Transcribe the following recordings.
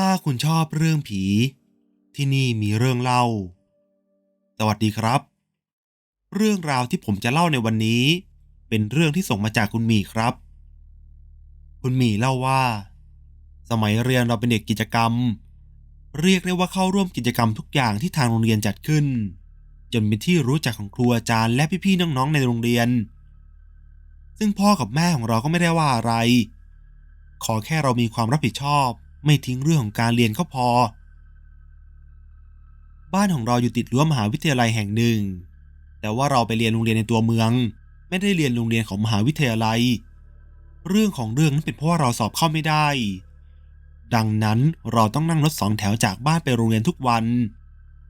ถ้าคุณชอบเรื่องผี ที่นี่มีเรื่องเล่า สวัสดีครับ เรื่องราวที่ผมจะเล่าในวันนี้ เป็นเรื่องที่ส่งมาจากคุณหมีครับ คุณหมีเล่าว่า สมัยเรียนเราเป็นเด็กกิจกรรม เรียกได้ว่าเข้าร่วมกิจกรรมทุกอย่างที่ทางโรงเรียนจัดขึ้น จนเป็นที่รู้จักของครูอาจารย์และพี่ๆน้องๆในโรงเรียน ซึ่งพ่อกับแม่ของเราก็ไม่ได้ว่าอะไร ขอแค่เรามีความรับผิดชอบ ไม่ทิ้งเรื่องของการเรียนก็พอ บ้านของเราอยู่ติดรั้วมหาวิทยาลัยแห่งหนึ่ง แต่ว่าเราไปเรียนโรงเรียนในตัวเมือง ไม่ได้เรียนโรงเรียนของมหาวิทยาลัย เรื่องของเรื่องนั้นเป็นเพราะว่าเราสอบเข้าไม่ได้ ดังนั้นเราต้องนั่งรถสองแถวจากบ้านไปโรงเรียนทุกวัน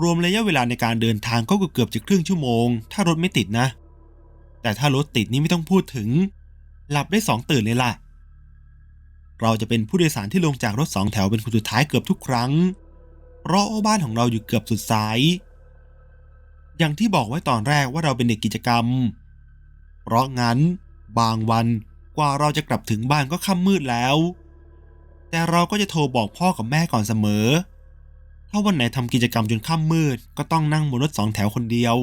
รวมระยะเวลาในการเดินทางก็เกือบจะครึ่งชั่วโมง ถ้ารถไม่ติดนะ แต่ถ้ารถติดนี่ไม่ต้องพูดถึง หลับได้สองตื่นเลยล่ะ เราจะเป็นผู้โดยสารที่ลงจากรถสองแถวเป็นคนสุดท้ายเกือบทุกครั้งเพราะว่าบ้านของเราอยู่เกือบสุดสาย อย่างที่บอกไว้ตอนแรกว่าเราเป็นเด็กกิจกรรม เพราะงั้น บางวันกว่าเราจะกลับถึงบ้านก็ค่ำมืดแล้ว แต่เราก็จะโทรบอกพ่อกับแม่ก่อนเสมอ ถ้าวันไหนทำกิจกรรมจนค่ำมืด ก็ต้องนั่งบนรถสองแถวคนเดียว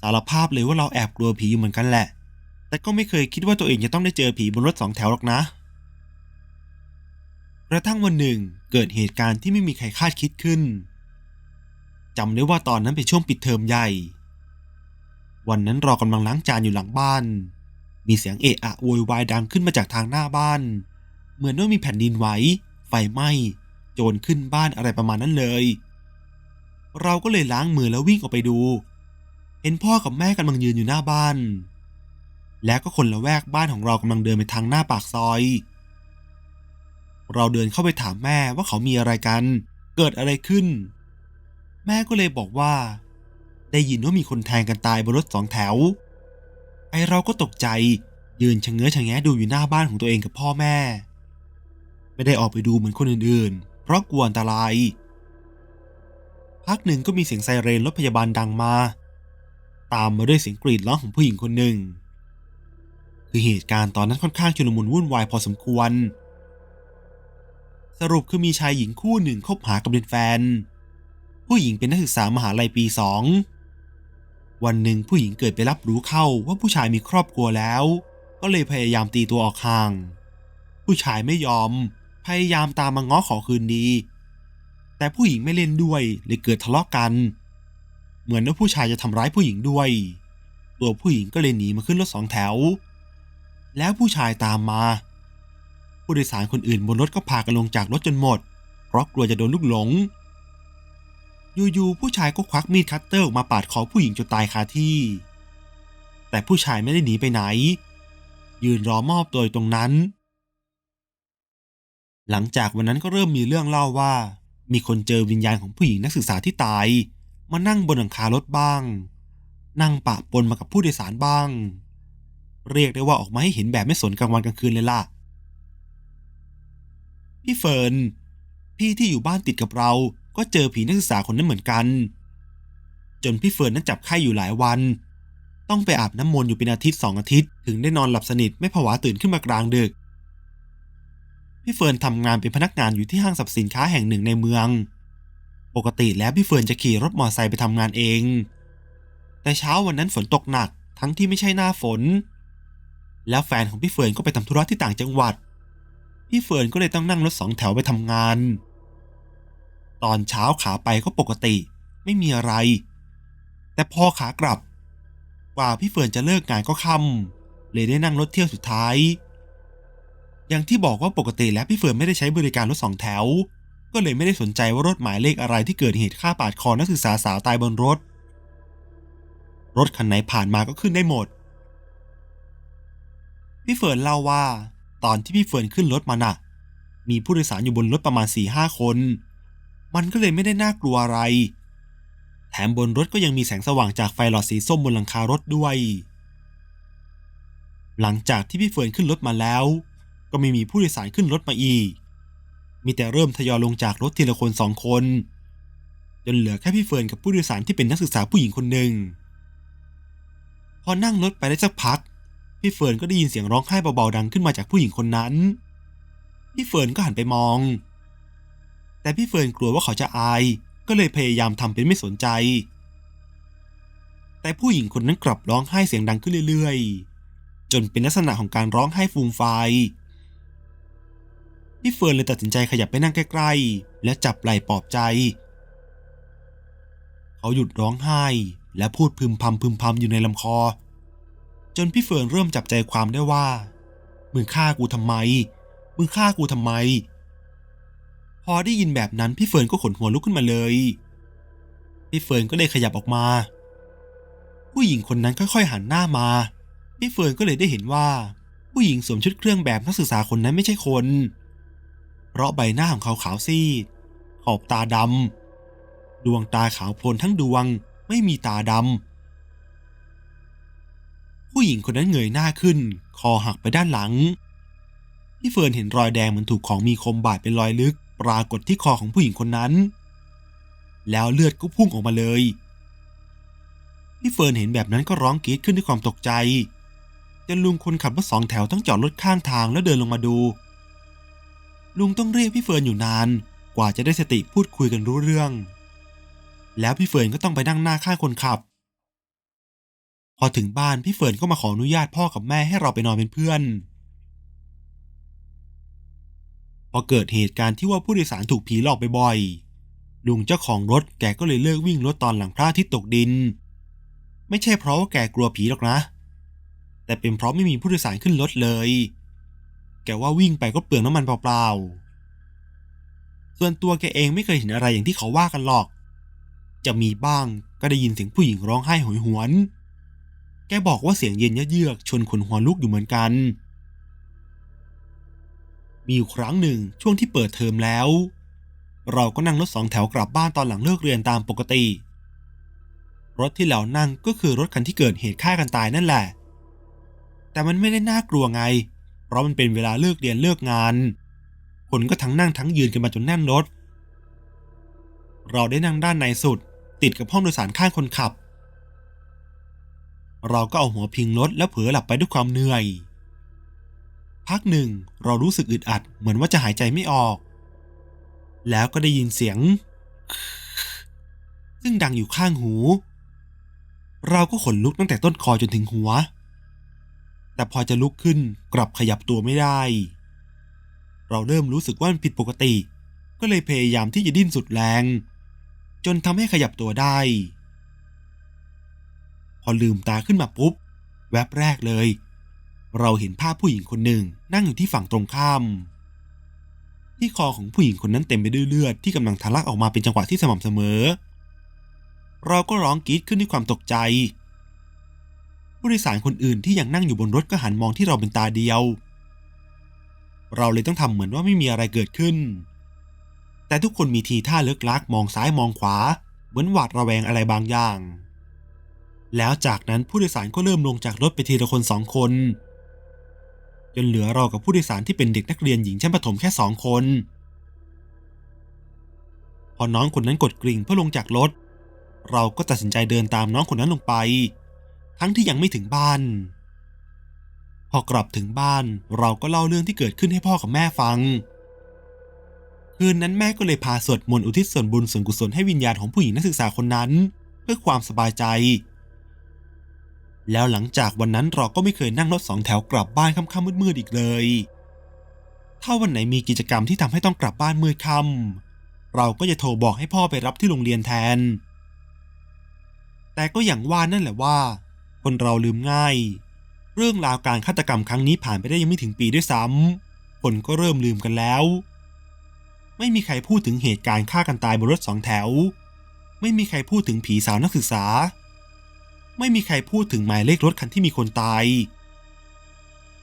สารภาพเลยว่าเราแอบกลัวผีอยู่เหมือนกันแหละ แต่ก็ไม่เคยคิดว่าตัวเองจะต้องได้เจอผีบนรถสองแถวหรอกนะ กระทั่งวันหนึ่งเกิดเหตุการณ์ที่ไม่มีใครคาดคิดขึ้นจำได้ว่าตอนนั้นเป็นช่วงปิดเทอมใหญ่ วันนั้นเรากำลังล้างจานอยู่หลังบ้าน มีเสียงเอะอะโวยวายดังขึ้นมาจากทางหน้าบ้าน เหมือนว่ามีแผ่นดินไหวไฟไหม้ โจรขึ้นบ้านอะไรประมาณนั้นเลย เราก็เลยล้างมือแล้ววิ่งออกไปดู เห็นพ่อกับแม่กำลังยืนอยู่หน้าบ้าน แล้วก็คนละแวกบ้านของเรากำลังเดินไปทางหน้าปากซอย เราเดินเข้าไปถามแม่ว่าเขามีอะไรกัน เกิดอะไรขึ้น แม่ก็เลยบอกว่า ได้ยินว่ามีคนแทงกันตายบนรถสองแถว ไอเราก็ตกใจยืนชะเง้อชะแงะดูอยู่หน้าบ้านของตัวเองกับพ่อแม่ ไม่ได้ออกไปดูเหมือนคนอื่นๆ เพราะกลัวอันตราย พักหนึ่งก็มีเสียงไซเรนรถพยาบาลดังมา ตามมาด้วยเสียงกรีดร้องของผู้หญิงคนหนึ่ง คือเหตุการณ์ตอนนั้นค่อนข้างชุลมุนวุ่นวายพอสมควร สรุปคือมีชายหญิงคู่หนึ่งคบหากับเป็นแฟน ผู้หญิงเป็นนักศึกษามหาลัยปีสองวันหนึ่งผู้หญิงเกิดไปรับรู้เข้าว่าผู้ชายมีครอบครัวแล้ว ก็เลยพยายามตีตัวออกห่าง ผู้ชายไม่ยอม พยายามตามมาง้อขอคืนดี แต่ผู้หญิงไม่เล่นด้วยเลยเกิดทะเลาะกัน เหมือนว่าผู้ชายจะทำร้ายผู้หญิงด้วย ตัวผู้หญิงก็เลยหนีมาขึ้นรถสองแถว แล้วผู้ชายตามมา ผู้โดยสารคนอื่นบนรถก็พากันลงจากรถจนหมด เพราะกลัวจะโดนลูกหลง อยู่ๆผู้ชายก็ควักมีดคัตเตอร์ออกมาปาดคอผู้หญิงจนตายคาที่ แต่ผู้ชายไม่ได้หนีไปไหน ยืนรอมอบตัวอยู่ตรงนั้น หลังจากวันนั้นก็เริ่มมีเรื่องเล่าว่า มีคนเจอวิญญาณของผู้หญิงนักศึกษาที่ตาย มานั่งบนหลังคารถบ้าง นั่งปะปนมากับผู้โดยสารบ้าง เรียกได้ว่าออกมาให้เห็นแบบไม่สนกลางวันกลางคืนเลยล่ะ พี่เฟิร์น พี่ที่อยู่บ้านติดกับเรา ก็เจอผีนักศึกษาคนนั้นเหมือนกัน จนพี่เฟิร์นนั้นจับไข้อยู่หลายวัน ต้องไปอาบน้ำมนต์อยู่เป็นอาทิตย์สองอาทิตย์ ถึงได้นอนหลับสนิทไม่ผวาตื่นขึ้นมากลางดึก พี่เฟิร์นทำงานเป็นพนักงานอยู่ที่ห้างสรรพสินค้าแห่งหนึ่งในเมือง ปกติแล้วพี่เฟิร์นจะขี่รถมอเตอร์ไซค์ไปทำงานเอง แต่เช้าวันนั้นฝนตกหนักทั้งที่ไม่ใช่หน้าฝน แล้วแฟนของพี่เฟิร์นก็ไปทำธุระที่ต่างจังหวัด พี่เฟิร์นก็เลยต้องนั่งรถสองแถวไปทำงาน ตอนเช้าขาไปก็ปกติไม่มีอะไร แต่พอขากลับ กว่าพี่เฟิร์นจะเลิกงานก็ค่ำเลยได้นั่งรถเที่ยวสุดท้าย อย่างที่บอกว่าปกติแล้วพี่เฟิร์นไม่ได้ใช้บริการรถสองแถว ก็เลยไม่ได้สนใจว่ารถหมายเลขอะไรที่เกิดเหตุฆ่าปาดคอนักศึกษาสาวตายบนรถ รถคันไหนผ่านมาก็ขึ้นได้หมดพี่เฟิร์นเล่าว่า ตอนที่พี่เฟิร์นขึ้นรถมาน่ะ มีผู้โดยสารอยู่บนรถประมาณ4ี่ห้าคน มันก็เลยไม่ได้น่ากลัวอะไร แถมบนรถก็ยังมีแสงสว่างจากไฟหลอดสีส้มบนหลังคารถด้วย หลังจากที่พี่เฟิร์นขึ้นรถมาแล้ว ก็ไม่มีผู้โดยสารขึ้นรถมาอีก มีแต่เริ่มทยอยลงจากรถทีละคนสองคน จนเหลือแค่พี่เฟิร์นกับผู้โดยสารที่เป็นนักศึกษาผู้หญิงคนหนึ่งพอนั่งรถไปได้สักพัก พี่เฟิร์นก็ได้ยินเสียงร้องไห้เบาๆดังขึ้นมาจากผู้หญิงคนนั้น พี่เฟิร์นก็หันไปมอง แต่พี่เฟิร์นกลัวว่าเขาจะอาย ก็เลยพยายามทำเป็นไม่สนใจ แต่ผู้หญิงคนนั้นกลับร้องไห้เสียงดังขึ้นเรื่อย ๆ จนเป็นลักษณะของการร้องไห้ฟูมฟายพี่เฟิร์นเลยตัดสินใจขยับไปนั่งใกล้ๆ และจับไหล่ปลอบใจ เขาหยุดร้องไห้ และพูดพึมพำพึมพำอยู่ในลำคอ นพี่เฟิร์นเริ่มจับใจความได้ว่า มึงฆ่ากูทำไม มึงฆ่ากูทำไม พอได้ยินแบบนั้นพี่เฟิร์นก็ขนหัวลุกขึ้นมาเลย พี่เฟิร์นก็เลยขยับออกมา ผู้หญิงคนนั้นค่อยๆหันหน้ามา พี่เฟิร์นก็เลยได้เห็นว่า ผู้หญิงสวมชุดเครื่องแบบนักศึกษาคนนั้นไม่ใช่คน เพราะใบหน้าของเขาขาวซีด ขอบตาดำดวงตาขาวโพลนทั้งดวงไม่มีตาดำ ผู้หญิงคนนั้นเงยหน้าขึ้น คอหักไปด้านหลัง พี่เฟิร์นเห็นรอยแดงเหมือนถูกของมีคมบาดเป็นรอยลึก ปรากฏที่คอของผู้หญิงคนนั้น แล้วเลือดก็พุ่งออกมาเลย พี่เฟิร์นเห็นแบบนั้นก็ร้องกรีดขึ้นด้วยความตกใจจนลุงคนขับรถสองแถวต้องจอดรถข้างทางแล้วเดินลงมาดู ลุงต้องเรียกพี่เฟิร์นอยู่นาน กว่าจะได้สติพูดคุยกันรู้เรื่อง แล้วพี่เฟิร์นก็ต้องไปนั่งหน้าข้างคนขับ พอถึงบ้านพี่เฟิร์นก็มาขออนุญาตพ่อกับแม่ให้เราไปนอนเป็นเพื่อน พอเกิดเหตุการณ์ที่ว่าผู้โดยสารถูกผีหลอกบ่อยๆลุงเจ้าของรถแกก็เลยเลิกวิ่งรถตอนหลังพระอาทิตย์ตกดิน ไม่ใช่เพราะว่าแกกลัวผีหรอกนะ แต่เป็นเพราะไม่มีผู้โดยสารขึ้นรถเลย แกว่าวิ่งไปก็เปลืองน้ำมันเปล่าๆ ส่วนตัวแกเองไม่เคยเห็นอะไรอย่างที่เขาว่ากันหรอก จะมีบ้างก็ได้ยินเสียงผู้หญิงร้องไห้โหยหวน แกบอกว่าเสียงเย็นเยือกชวนขนหัวลุกอยู่เหมือนกัน มีอยู่ครั้งหนึ่งช่วงที่เปิดเทอมแล้ว เราก็นั่งรถสองแถวกลับบ้านตอนหลังเลิกเรียนตามปกติ รถที่เรานั่งก็คือรถคันที่เกิดเหตุฆ่ากันตายนั่นแหละ แต่มันไม่ได้น่ากลัวไง เพราะมันเป็นเวลาเลิกเรียนเลิกงาน คนก็ทั้งนั่งทั้งยืนกันมาจนแน่นรถ เราได้นั่งด้านในสุด ติดกับห้องโดยสารข้างคนขับ เราก็เอาหัวพิงรถแล้วเผลอหลับไปด้วยความเหนื่อย พักหนึ่งเรารู้สึกอึดอัดเหมือนว่าจะหายใจไม่ออก แล้วก็ได้ยินเสียง ซึ่งดังอยู่ข้างหู เราก็ขนลุกตั้งแต่ต้นคอจนถึงหัว แต่พอจะลุกขึ้นกลับขยับตัวไม่ได้ เราเริ่มรู้สึกว่ามันผิดปกติ ก็เลยพยายามที่จะดิ้นสุดแรง จนทำให้ขยับตัวได้ อลืมตาขึ้นมาปุ๊บ แวบแรกเลย เราเห็นภาพผู้หญิงคนหนึ่งนั่งอยู่ที่ฝั่งตรงข้าม ที่คอของผู้หญิงคนนั้นเต็มไปด้วยเลือดที่กำลังทะลักออกมาเป็นจังหวะที่สม่ำเสมอ เราก็ร้องกรีดขึ้นด้วยความตกใจ ผู้โดยสารคนอื่นที่ยังนั่งอยู่บนรถก็หันมองที่เราเป็นตาเดียว เราเลยต้องทำเหมือนว่าไม่มีอะไรเกิดขึ้น แต่ทุกคนมีทีท่าเลิกลักมองซ้ายมองขวา เหมือนหวาดระแวงอะไรบางอย่าง แล้วจากนั้นผู้โดยสารก็เริ่มลงจากรถไปทีละคนสองคน จนเหลือเรากับผู้โดยสารที่เป็นเด็กนักเรียนหญิงชั้นประถมแค่สองคน พอน้องคนนั้นกดกริ่งเพื่อลงจากรถ เราก็ตัดสินใจเดินตามน้องคนนั้นลงไป ทั้งที่ยังไม่ถึงบ้าน พอกลับถึงบ้านเราก็เล่าเรื่องที่เกิดขึ้นให้พ่อกับแม่ฟัง คืนนั้นแม่ก็เลยพาสวดมนต์อุทิศส่วนบุญส่วนกุศลให้วิญญาณของผู้หญิงนักศึกษาคนนั้น เพื่อความสบายใจ แล้วหลังจากวันนั้นเราก็ไม่เคยนั่งรถสองแถวกลับบ้านค่ำๆมืดๆอีกเลย ถ้าวันไหนมีกิจกรรมที่ทำให้ต้องกลับบ้านมืดค่ำเราก็จะโทรบอกให้พ่อไปรับที่โรงเรียนแทน แต่ก็อย่างว่านั่นแหละว่า คนเราลืมง่าย เรื่องราวการฆาตกรรมครั้งนี้ผ่านไปได้ยังไม่ถึงปีด้วยซ้ำคนก็เริ่มลืมกันแล้ว ไม่มีใครพูดถึงเหตุการณ์ฆ่ากันตายบนรถสองแถว ไม่มีใครพูดถึงผีสาวนักศึกษา ไม่มีใครพูดถึงหมายเลขรถคันที่มีคนตาย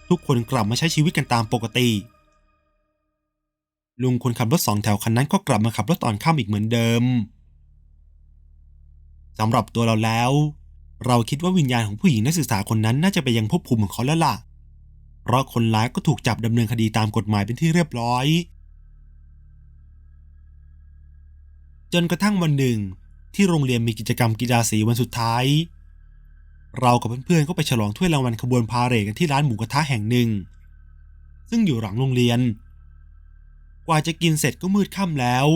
ทุกคนกลับมาใช้ชีวิตกันตามปกติ ลุงคนขับรถสองแถวคันนั้นก็กลับมาขับรถตอนค่ำอีกเหมือนเดิมสำหรับตัวเราแล้ว เราคิดว่าวิญญาณของผู้หญิงนักศึกษาคนนั้นน่าจะไปยังภพภูมิของเขาแล้วล่ะ เพราะคนร้ายก็ถูกจับดำเนินคดีตามกฎหมายเป็นที่เรียบร้อย จนกระทั่งวันหนึ่งที่โรงเรียนมีกิจกรรมกีฬาสีวันสุดท้าย เรากับเพื่อนๆก็ไปฉลองถ้วยรางวัลขบวนพาเหรดกันที่ร้านหมูกระทะแห่งหนึ่ง ซึ่งอยู่หลังโรงเรียน กว่าจะกินเสร็จก็มืดค่ำแล้ว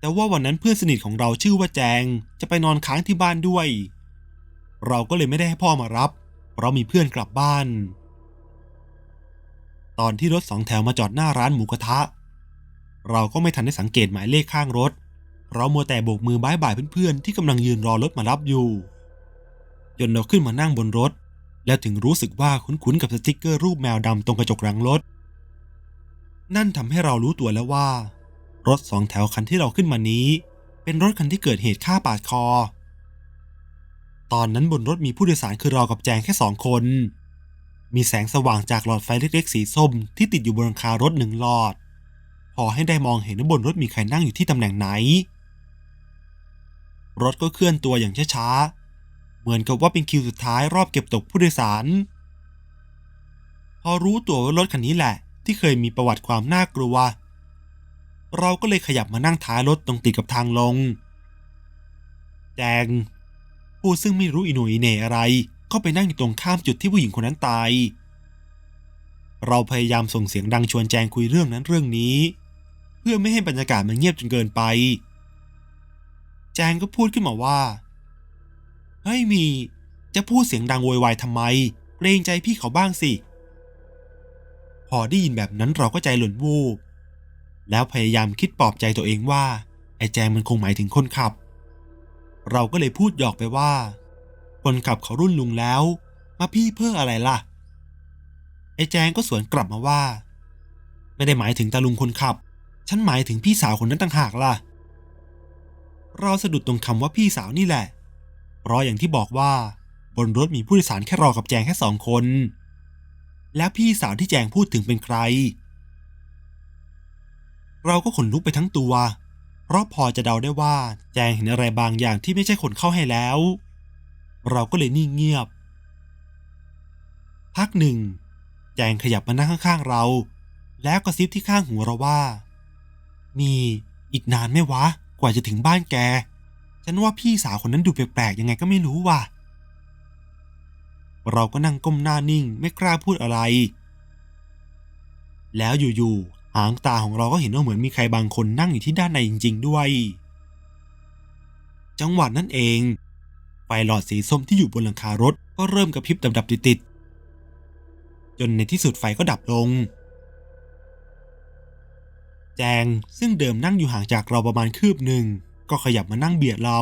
แต่ว่าวันนั้นเพื่อนสนิทของเราชื่อว่าแจงจะไปนอนค้างที่บ้านด้วย เราก็เลยไม่ได้ให้พ่อมารับ เพราะมีเพื่อนกลับบ้าน ตอนที่รถสองแถวมาจอดหน้าร้านหมูกระทะ เราก็ไม่ทันได้สังเกตหมายเลขข้างรถ เพราะมัวแต่โบกมือบายบายเพื่อนๆที่กำลังยืนรอรถมารับอยู่ จนเราขึ้นมานั่งบนรถ แล้วถึงรู้สึกว่าคุ้นๆกับสติกเกอร์รูปแมวดำตรงกระจกหลังรถ นั่นทำให้เรารู้ตัวแล้วว่า รถสองแถวคันที่เราขึ้นมานี้ เป็นรถคันที่เกิดเหตุฆ่าปาดคอ ตอนนั้นบนรถมีผู้โดยสารคือเรากับแจงแค่สองคน มีแสงสว่างจากหลอดไฟเล็กๆ สีส้ม ที่ติดอยู่บนหลังคารถหนึ่งหลอด พอให้ได้มองเห็นว่าบนรถมีใครนั่งอยู่ที่ตำแหน่งไหนรถก็เคลื่อนตัวอย่างช้าๆ เหมือนกับว่าเป็นคิวสุดท้ายรอบเก็บตกผู้โดยสาร พอรู้ตัวว่ารถคันนี้แหละ ที่เคยมีประวัติความน่ากลัว เราก็เลยขยับมานั่งท้ายรถตรงติดกับทางลง แจงผู้ซึ่งไม่รู้อิโนอิเนอะไร ก็ไปนั่งอยู่ตรงข้ามจุดที่ผู้หญิงคนนั้นตาย เราพยายามส่งเสียงดังชวนแจงคุยเรื่องนั้นเรื่องนี้ เพื่อไม่ให้บรรยากาศมันเงียบจนเกินไป แจงก็พูดขึ้นมาว่า เฮ้ยมี จะพูดเสียงดังโวยวายทำไม เกรงใจพี่เขาบ้างสิ พอได้ยินแบบนั้นเราก็ใจหล่นวูบ แล้วพยายามคิดปลอบใจตัวเองว่า ไอ้แจงมันคงหมายถึงคนขับ เราก็เลยพูดหยอกไปว่า คนขับเขารุ่นลุงแล้ว มาพี่เพื่ออะไรล่ะ ไอ้แจงก็สวนกลับมาว่า ไม่ได้หมายถึงตาลุงคนขับ ฉันหมายถึงพี่สาวคนนั้นต่างหากล่ะ เราสะดุดตรงคำว่าพี่สาวนี่แหละ เพราะอย่างที่บอกว่า บนรถมีผู้โดยสารแค่รอกับแจงแค่สองคน แล้วพี่สาวที่แจงพูดถึงเป็นใคร เราก็ขนลุกไปทั้งตัว เพราะพอจะเดาได้ว่าแจงเห็นอะไรบางอย่างที่ไม่ใช่คนเข้าให้แล้ว เราก็เลยนิ่งเงียบ พักหนึ่ง แจงขยับมานั่งข้างๆเรา แล้วกระซิบที่ข้างหูเราว่า มีอีกนานไหมวะ กว่าจะถึงบ้านแก ฉันว่าพี่สาวคนนั้นดูแปลกๆยังไงก็ไม่รู้ว่ะ เราก็นั่งก้มหน้านิ่งไม่กล้าพูดอะไร แล้วอยู่ๆหางตาของเราก็เห็นว่าเหมือนมีใครบางคนนั่งอยู่ที่ด้านในจริง ๆ ด้วย จังหวะนั้นเอง ไฟหลอดสีส้มที่อยู่บนหลังคารถก็เริ่มกระพริบดับๆติดๆจนในที่สุดไฟก็ดับลงแจงซึ่งเดิมนั่งอยู่ห่างจากเราประมาณคืบหนึ่ง ก็ขยับมานั่งเบียดเรา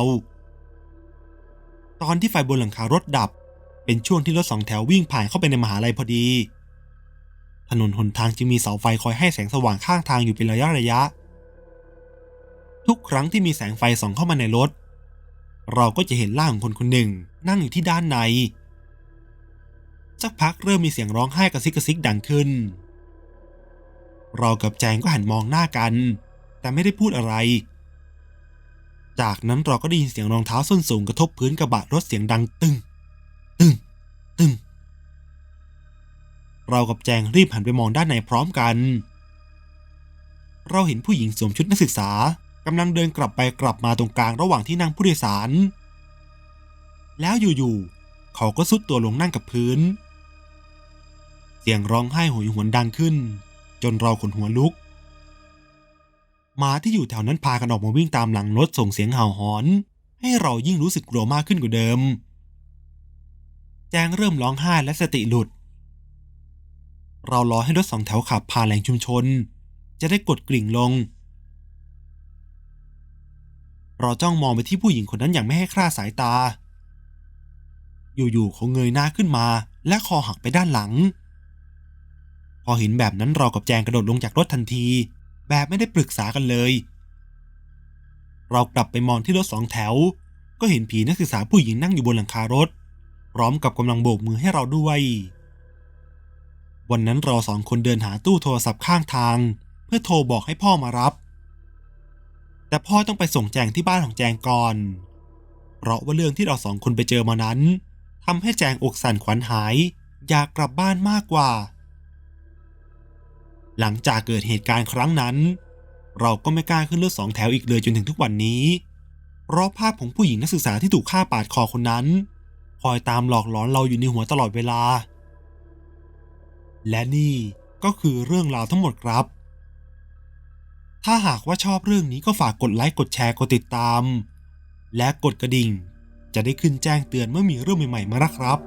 ตอนที่ไฟบนหลังคารถดับ เป็นช่วงที่รถสองแถววิ่งผ่านเข้าไปในมหาลัยพอดี ถนนหนทางจึงมีเสาไฟคอยให้แสงสว่างข้างทางอยู่เป็นระยะระยะ ทุกครั้งที่มีแสงไฟส่องเข้ามาในรถ เราก็จะเห็นร่างของคนคนหนึ่งนั่งอยู่ที่ด้านในสักพักเริ่มมีเสียงร้องไห้กระซิกกระซิกดังขึ้น เรากับแจงก็หันมองหน้ากัน แต่ไม่ได้พูดอะไร จากนั้นเราก็ได้ยินเสียงรองเท้าส้นสูงกระทบพื้นกระบะรถเสียงดังตึงตึงตึงเรากับแจงรีบหันไปมองด้านในพร้อมกัน เราเห็นผู้หญิงสวมชุดนักศึกษากำลังเดินกลับไปกลับมาตรงกลางระหว่างที่นั่งผู้โดยสาร แล้วอยู่ๆเขาก็สุดตัวลงนั่งกับพื้น เสียงร้องไห้โหยหวนดังขึ้น จนเราขนหัวลุก หมาที่อยู่แถวนั้นพากันออกมาวิ่งตามหลังรถส่งเสียงเห่าหอน ให้เรายิ่งรู้สึกกลัวมากขึ้นกว่าเดิม แจงเริ่มร้องไห้และสติหลุด เรารอให้รถสองแถวขับผ่านแหล่งชุมชน จะได้กดกริ่งลง เราจ้องมองไปที่ผู้หญิงคนนั้นอย่างไม่ให้คลาดสายตา อยู่ๆเขาเงยหน้าขึ้นมา และคอหักไปด้านหลัง พอเห็นแบบนั้นเรากับแจงกระโดดลงจากรถทันที แบบไม่ได้ปรึกษากันเลย เรากลับไปมองที่รถสองแถว ก็เห็นผีนักศึกษาผู้หญิงนั่งอยู่บนหลังคารถ พร้อมกับกำลังโบกมือให้เราด้วย วันนั้นเราสองคนเดินหาตู้โทรศัพท์ข้างทาง เพื่อโทรบอกให้พ่อมารับ แต่พ่อต้องไปส่งแจงที่บ้านของแจงก่อน เพราะว่าเรื่องที่เราสองคนไปเจอมานั้นทำให้แจงอกสั่นขวัญหาย อยากกลับบ้านมากกว่า หลังจากเกิดเหตุการณ์ครั้งนั้น เราก็ไม่กล้าขึ้นรถสองแถวอีกเลยจนถึงทุกวันนี้ เพราะภาพของผู้หญิงนักศึกษาที่ถูกฆ่าปาดคอคนนั้น คอยตามหลอกหลอนเราอยู่ในหัวตลอดเวลา และนี่ก็คือเรื่องราวทั้งหมดครับ ถ้าหากว่าชอบเรื่องนี้ก็ฝากกดไลค์กดแชร์กดติดตาม และกดกระดิ่ง จะได้ขึ้นแจ้งเตือนเมื่อมีเรื่องใหม่ๆมานะครับ